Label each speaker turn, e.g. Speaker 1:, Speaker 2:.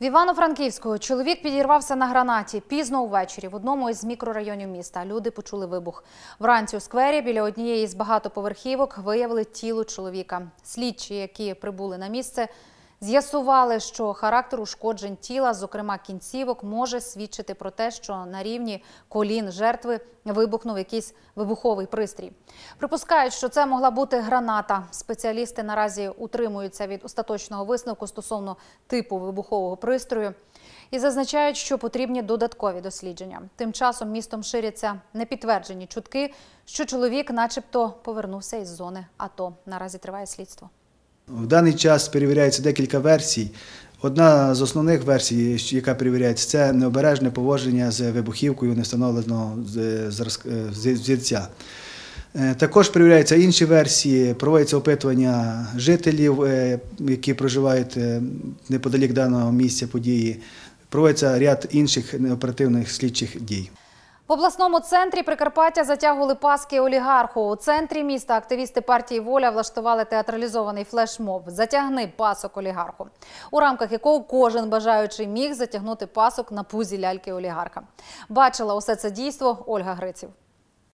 Speaker 1: В Івано-Франківську чоловік підірвався на гранаті пізно увечері в одному із мікрорайонів міста. Люди почули вибух. Вранці у сквері біля однієї з багатоповерхівок виявили тіло чоловіка. Слідчі, які прибули на місце, з'ясували, що характер ушкоджень тіла, зокрема кінцівок, може свідчити про те, що на рівні колін жертви вибухнув якийсь вибуховий пристрій. Припускають, що це могла бути граната. Спеціалісти наразі утримуються від остаточного висновку стосовно типу вибухового пристрою і зазначають, що потрібні додаткові дослідження. Тим часом містом ширяться непідтверджені чутки, що чоловік, начебто, повернувся із зони АТО. Наразі триває слідство.
Speaker 2: В даний час перевіряється декілька версій. Одна з основних версій, яка перевіряється, це необережне поводження з вибухівкою невстановленого з- зразк- е. Е, Також перевіряються інші версії, проводяться опитування жителів, е, які проживають неподалік даного місця події. Проводиться ряд інших оперативних слідчих дій.
Speaker 1: В обласному центрі Прикарпаття затягували паски олігарху. У центрі міста активісти партії Воля влаштували театралізований флешмоб Затягни пасок олігарху, у рамках якого кожен бажаючий міг затягнути пасок на пузі ляльки олігарха. Бачила усе це дійство Ольга Гриців.